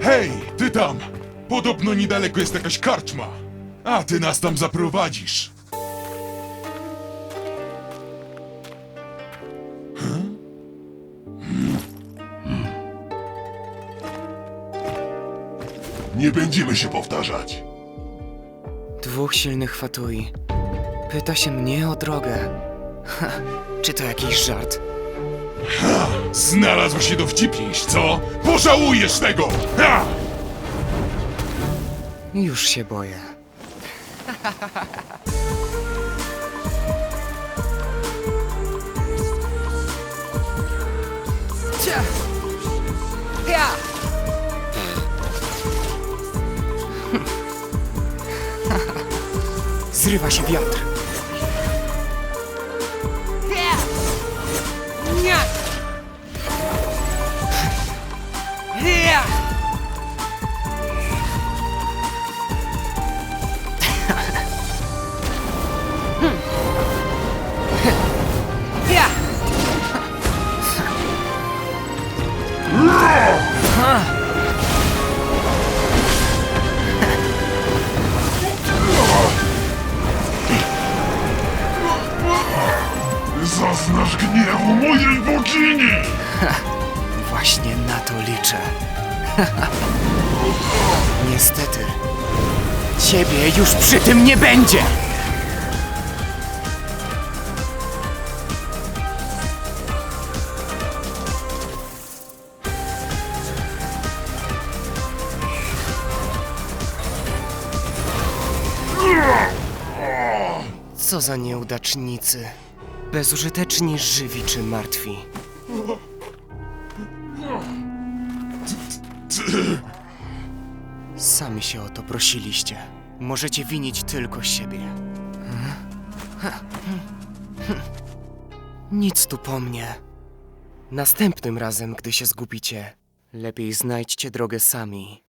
Hej, ty tam! Podobno niedaleko jest jakaś karczma. A ty nas tam zaprowadzisz. Nie będziemy się powtarzać. Dwóch silnych fatui. Pyta się mnie o drogę. Ha, czy to jakiś żart? Znalazł się dowcipniejś, co? Pożałujesz tego! Ha! Już się boję. Zrywa się wiatr. Zaznasz gniewu mojej bogini! Właśnie na to liczę. Niestety, ciebie już przy tym nie będzie! Co za nieudacznicy. Bezużyteczni żywi czy martwi. Sami się o to prosiliście. Możecie winić tylko siebie. Nic tu po mnie. Następnym razem, gdy się zgubicie, lepiej znajdźcie drogę sami.